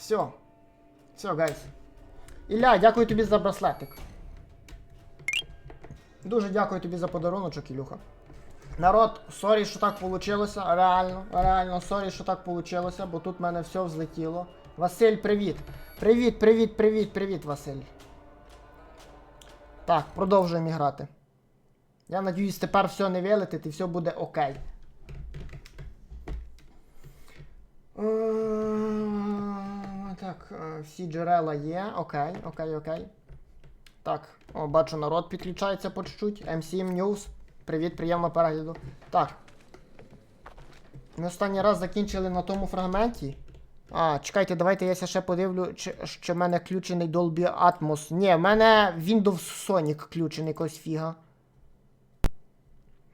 Все. Все, гайс. Ілля, дякую тобі за браслетик. Дуже дякую тобі за подаруночок, Ілюха. Народ, сорі, що так вийшло. Реально, реально, сорі, що так вийшло, бо тут в мене все взлетіло. Василь, привіт. Привіт, привіт, привіт, привіт, Василь. Так, продовжуємо грати. Я надіюсь, тепер все не вилетить і все буде окей. Так, е, всі джерела є. Окей, окей, окей. Так, о, бачу, народ підключається по чуть-чуть. M7 News. Привіт, приємного перегляду. Так. Ми останній раз закінчили на тому фрагменті. А, чекайте, давайте я ще подивлю, чи, чи в мене включений Dolby Atmos. Ні, в мене Windows Sonic включений якось фіга.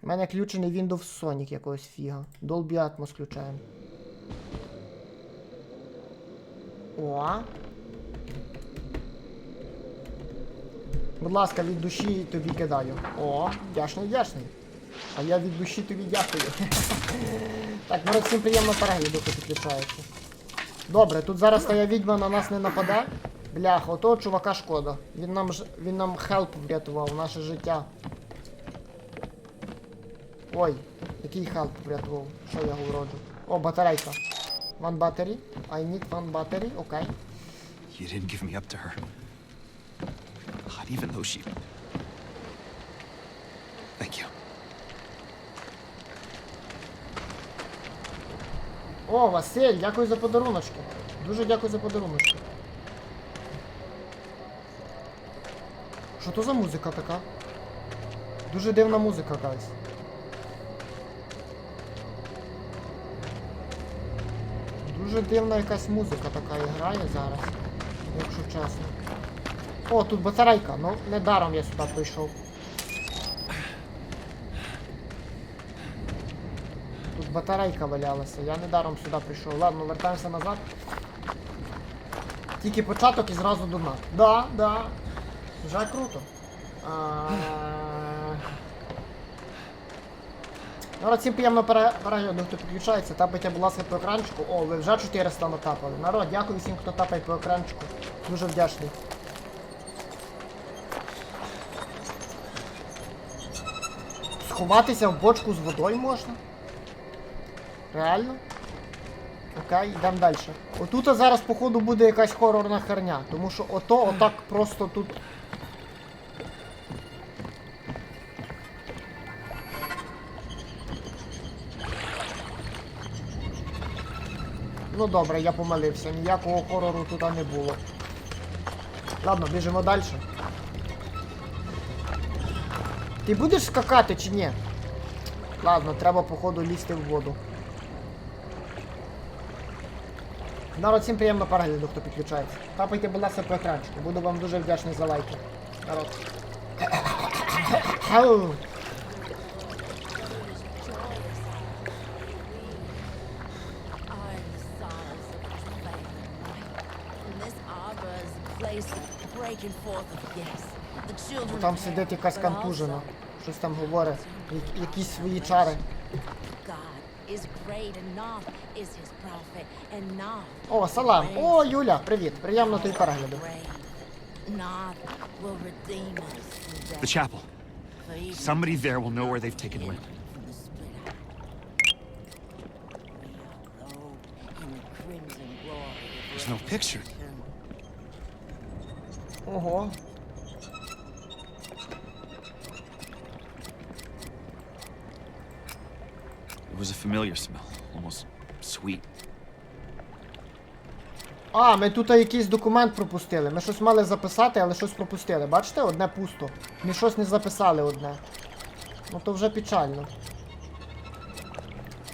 У мене включений Windows Sonic якогось фіга. Dolby Atmos включаємо. О. Будь ласка, від душі тобі кидаю. О, вдячний, вдячний. А я від душі тобі дякую. так, народ, всім приємно перегляду, хто підключається. Добре, тут зараз та відьма на нас не нападе. Бляха, отого чувака шкода. Він нам ж він нам хелп врятував, наше життя. Ой, який хелп врятував? Що я говорю? О, батарейка. One battery. I need one battery. Окей. You didn't give me up to her. God, even though she. Thank you. О, Василь, дякую за подаруночки. Дуже дякую за подаруночки. Що то за музика така? Дуже дивна музика, гайс. Дуже дивна якась музика така і грає зараз, якщо чесно. О, тут батарейка, ну недаром я сюди прийшов. Тут батарейка валялася, я недаром сюди прийшов. Ладно, вертаємося назад. Тільки початок і зразу до нас. Да, да. Вже круто. А... Народ, всім приємно пере- перегляду, хто підключається. Тапайте, будь ласка, по екранчику. О, ви вже 400 натапали. Народ, дякую всім, хто тапає по екранчику. Дуже вдячний. Сховатися в бочку з водою можна? Реально? Окей, йдемо далі. Отут зараз, походу, буде якась хорорна херня, тому що ото отак просто тут. Ну добре, я помилився, ніякого хорору тут не було. Ладно, біжимо далі. Ти будеш скакати чи ні? Ладно, треба походу лізти в воду. Народ, всім приємно перегляду, хто підключається. Тапайте, будь ласка, по екранчику. Буду вам дуже вдячний за лайки. Народ. Children Там сидить якась контужена. Щось там говорить. Я- Якісь свої чари. О, салам. О, Юля, привіт. Приємно тобі перегляду. The chapel. Somebody there will know where they've taken Lynn. from the split Ого. It was a familiar smell, almost sweet. А, ми тут якийсь документ пропустили. Ми щось мали записати, але щось пропустили. Бачите, одне пусто. Ми щось не записали одне. Ну то вже печально.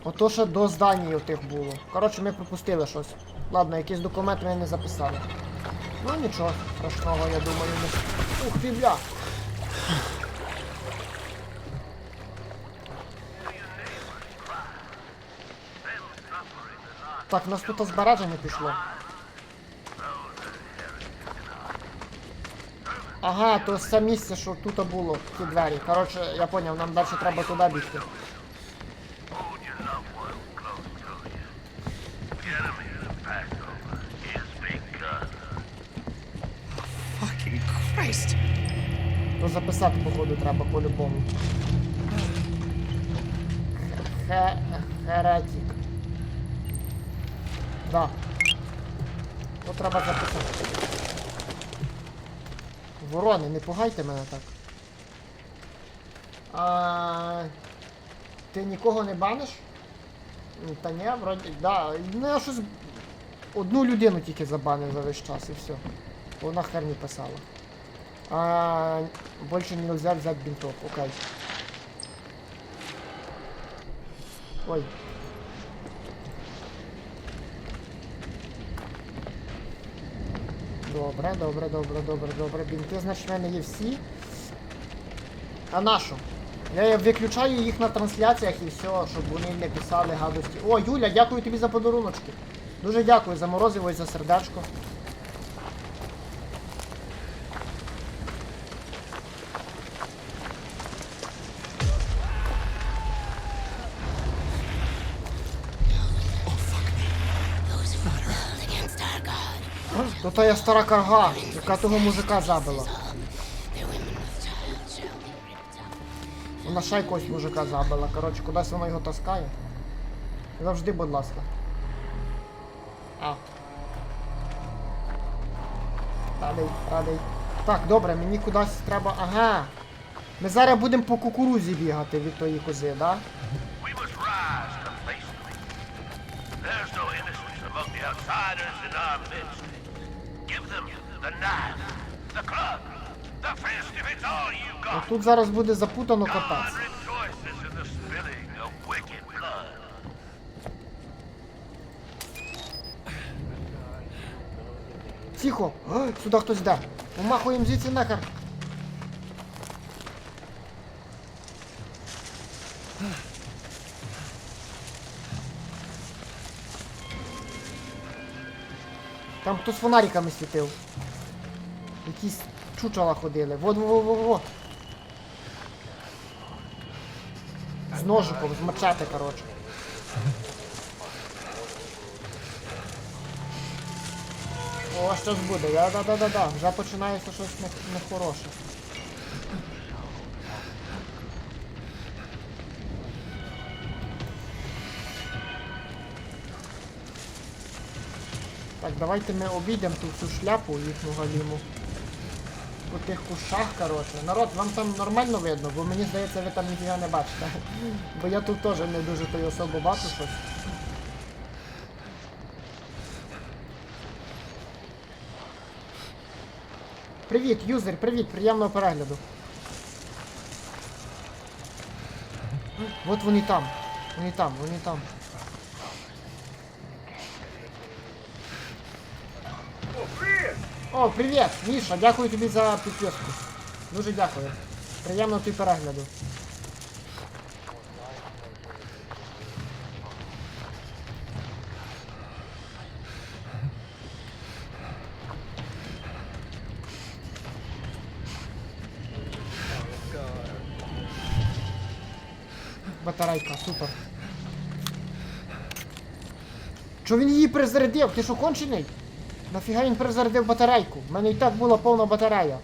Ото ще до зданій отих було. Коротше, ми пропустили щось. Ладно, якийсь документ ми не записали. Ну нічого страшного, я думаю, не. Ух ти бля! Так, нас тут збереження пішло. Ага, то це місце, що тут було, ті двері. Коротше, я поняв, нам далі треба туди бігти. То записати, походу, треба по-любому. Хе... Херетік. Да. То треба записати. Ворони, не пугайте мене так. А... Ти нікого не баниш? Та ні, вроді. Да. Ну я щось. Одну людину тільки забанив за весь час і все. Вона херні писала. А, больше нельзя взять бинтов. Окей. Ой. Добре, добре, добре, добре, добре. Бінти, значить, в мене є всі. А на що? Я виключаю їх на трансляціях і все, щоб вони не писали гадості. О, Юля, дякую тобі за подаруночки. Дуже дякую за морозиво і за сердечко. То та я стара карга, яка того мужика забила. Вона ще якогось мужика забила. Коротше, кудись вона його таскає. Завжди, будь ласка. А. Радий, радий. Так, добре, мені кудись треба. Ага. Ми зараз будемо по кукурузі бігати від тої кози, да? There's no innocence among the outsiders in our midst. А тут зараз буде запутано кататися. Тихо! Сюди хтось йде. Умахуємо звідси нахер. Там хтось фонариками світив. Якісь чучала ходили. Во, во, во, во. З ножиком, з мачете, коротше. О, щось буде, да, да, да, да, да. Вже починається щось не- Так, давайте ми обійдемо ту всю шляпу їхню галіму. У тих кущах, коротше. Народ, вам там нормально видно, бо мені здається, ви там ніфіга не бачите. Бо я тут теж не дуже то й особо бачу щось. Привіт, юзер, привіт, приємного перегляду. От вони там. Вони там, вони там. О, привіт! Міша, дякую тобі за підписку. Дуже дякую. Приємного тобі перегляду. Батарейка, супер. Чо він її перезарядив? Ти що кончений? Нафіга він перезарядив батарейку? У мене і так була повна батарея.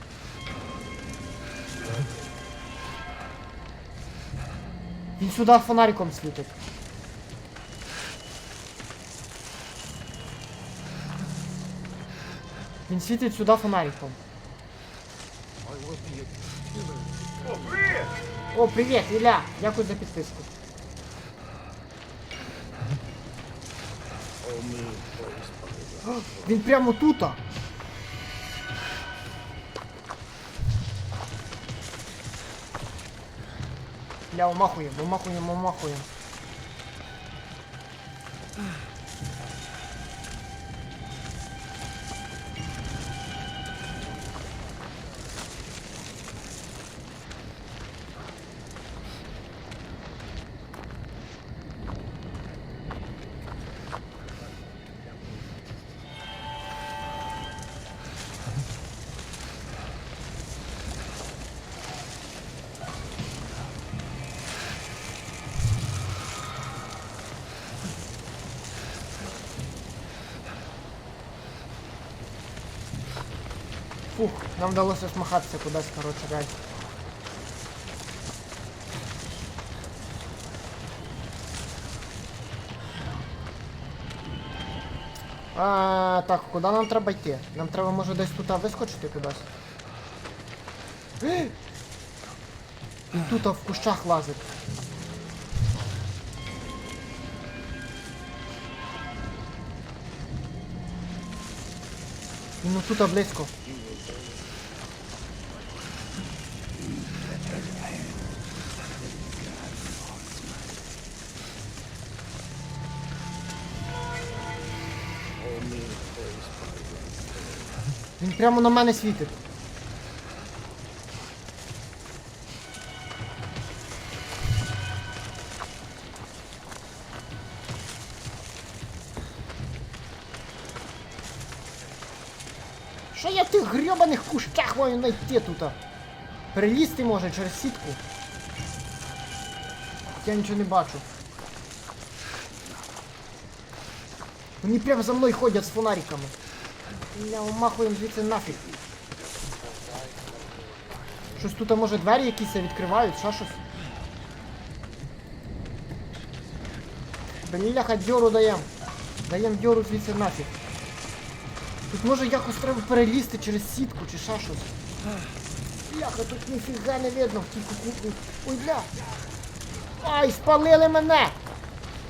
Він сюди фонариком світить. Він світить сюди фонариком. О, привіт, Ілля! Дякую за підписку. Він прямо тут. Бля, умахуємо, умахуємо, умахуємо. Фух, нам вдалося смахатися кудись, коротше, гай. А, так, куди нам треба йти? Нам треба, може, десь тут вискочити кудись. Він тут в кущах лазить. Ну тут близько. Він прямо на мене світить. Що я в тих грьобаних кущах маю знайти тут? Перелізти може через сітку. Я нічого не бачу. Вони прямо за мною ходять з фонариками. Я махуємо звідси нафіг. Щось тут, може двері якісь відкривають, ще щось. Бляха, дьору даєм. Даєм дьору звідси нафіг. Тут може якось треба перелізти через сітку чи ще щось. Бляха, тут ніфіга не видно в тій кукурудзі. Ой, бля. Ай, спалили мене!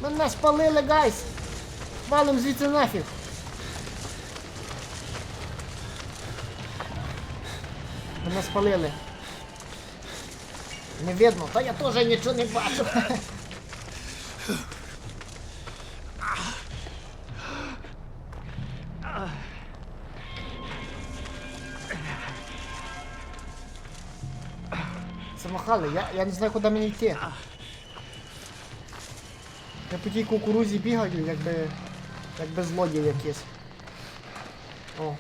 Мене спалили, гайс! Валим звідси нафіг! Мене спалили. Не видно, та я теж нічого не бачу. Замахали, я, я не знаю, куди мені йти. Я по тій кукурузі бігаю, якби. якби злодій якийсь. О.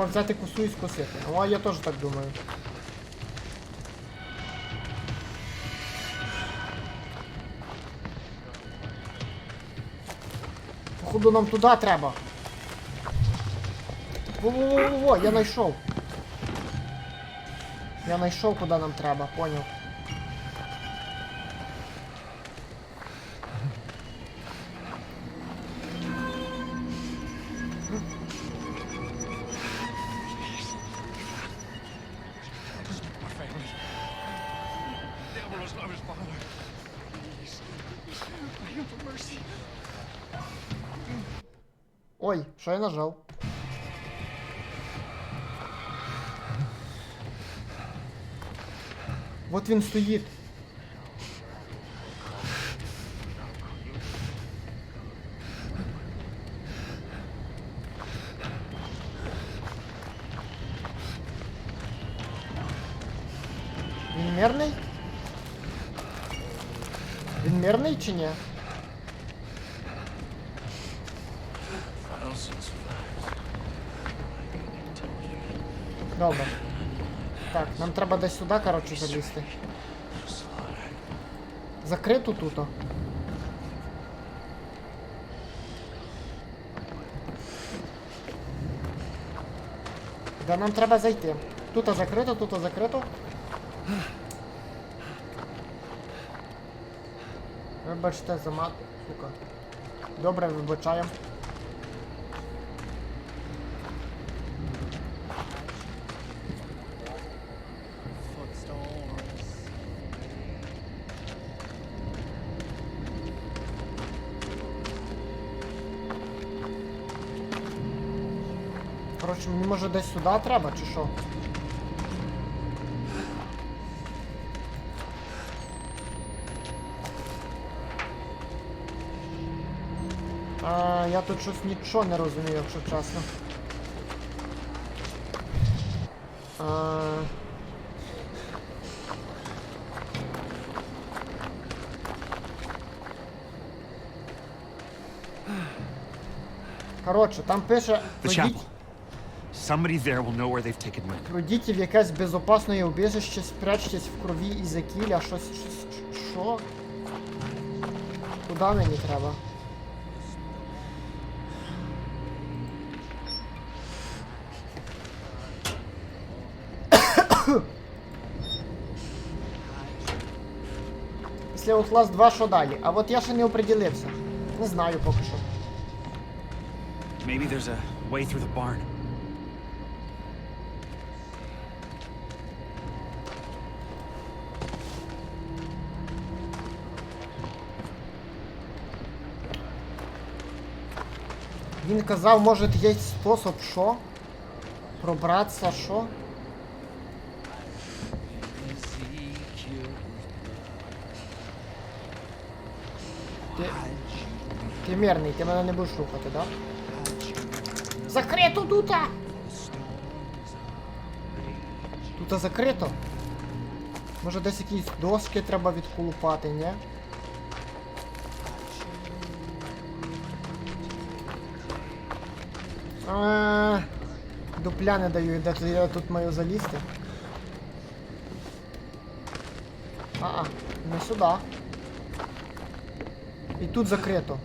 Треба взяти косу і скосити. а я теж так думаю. Походу нам туди треба. Во-во-во-во, я знайшов. Я знайшов, куди нам треба, поняв. Ой, що я нажав? Вот він стоїть. Він мирний? Він мирний чи ні? Треба десь сюди, коротше, залізти. Закрито тут. Да нам треба зайти. Тут закрито, тут закрито. Вибачте за мат, сука. Добре, вибачаємо. Коротше, мені може десь сюди треба, чи що? А, я тут щось нічого не розумію, якщо чесно. А... Коротше, там пише The «Пройдіть- chapel. Somebody. Пройдіть в якесь безпечне, убіжище, спрячтесь в крові і закілля, щось. щось- Що? Куди мені треба? Після Outlast 2 що далі? А от я ще не определився. Не знаю поки що. Maybe there's a way through the barn. Він казав, може є спосіб що? Пробратися що? Ти... Ти мирний, ти мене не будеш слухати, да? Закрито тут! Тут закрито. Може десь якісь доски треба відколупати, ні? А, Дупля не даю, де я тут маю залізти. А-а, не сюди. І тут закрито.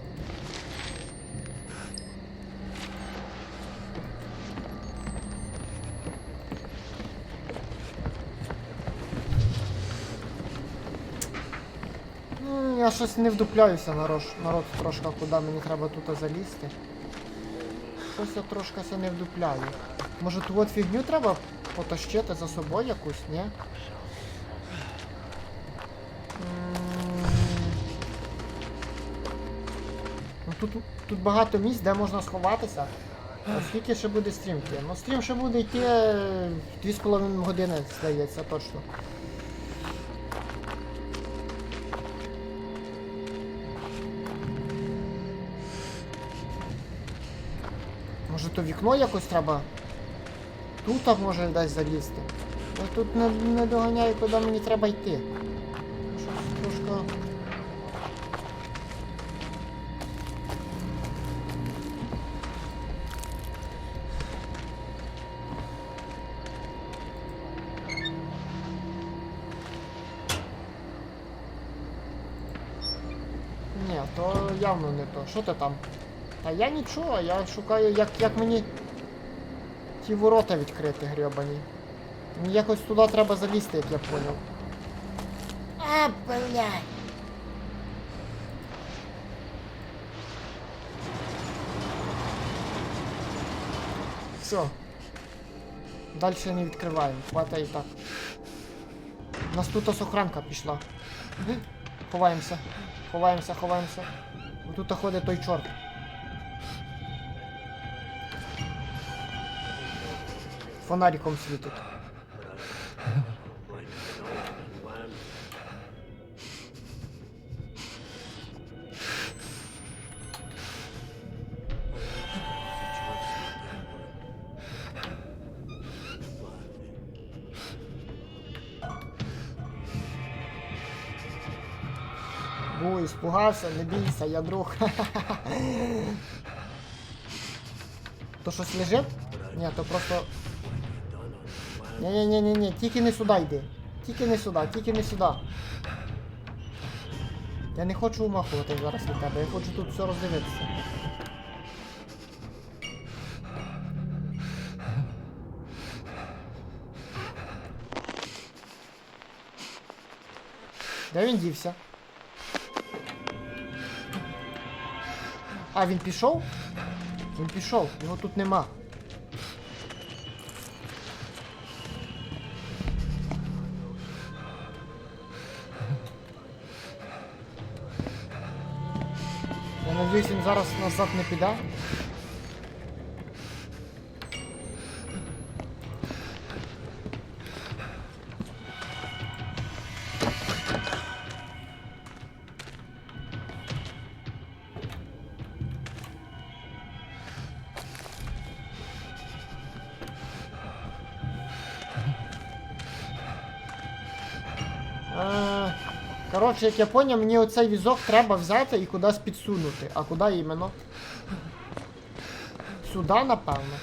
Я щось не вдупляюся, народ трошки, куди мені треба тут залізти. Щось я трошки се не вдупляю. Може ту от фігню треба потащити за собою якусь, ні? Ну тут, тут багато місць, де можна сховатися. Скільки ще буде стрім йти? Ну стрім ще буде йти 2,5 години, здається, точно. То вікно якось треба? Тут може десь залізти. Я тут не, не доганяю, куди мені треба йти. Щось трошки. Ні, то явно не то. Що ти там? Та я нічого, я шукаю, як, як мені ті ворота відкрити грьобані. Мені якось туди треба залізти, як я поняв. А, блядь. Все. Дальше не відкриваємо. Хвата і так. У нас тут охранка пішла. Ховаємося. Ховаємося, ховаємося. Тут ходить той чорт. Фонариком світить. Бу, испугався, не бійся, я друг. То щось лежить? Ні, то просто. Ні-ні-ні-ні, тільки не сюди йди. Тільки не сюди, тільки не сюди. Я не хочу умахувати зараз від тебе, я хочу тут все роздивитися. Де він дівся? А, він пішов? Він пішов, його тут нема. Я надіюсь, він зараз назад не піде. Коротше, як я поняв, мені оцей візок треба взяти і кудись підсунути. А куди іменно? Сюди, напевно.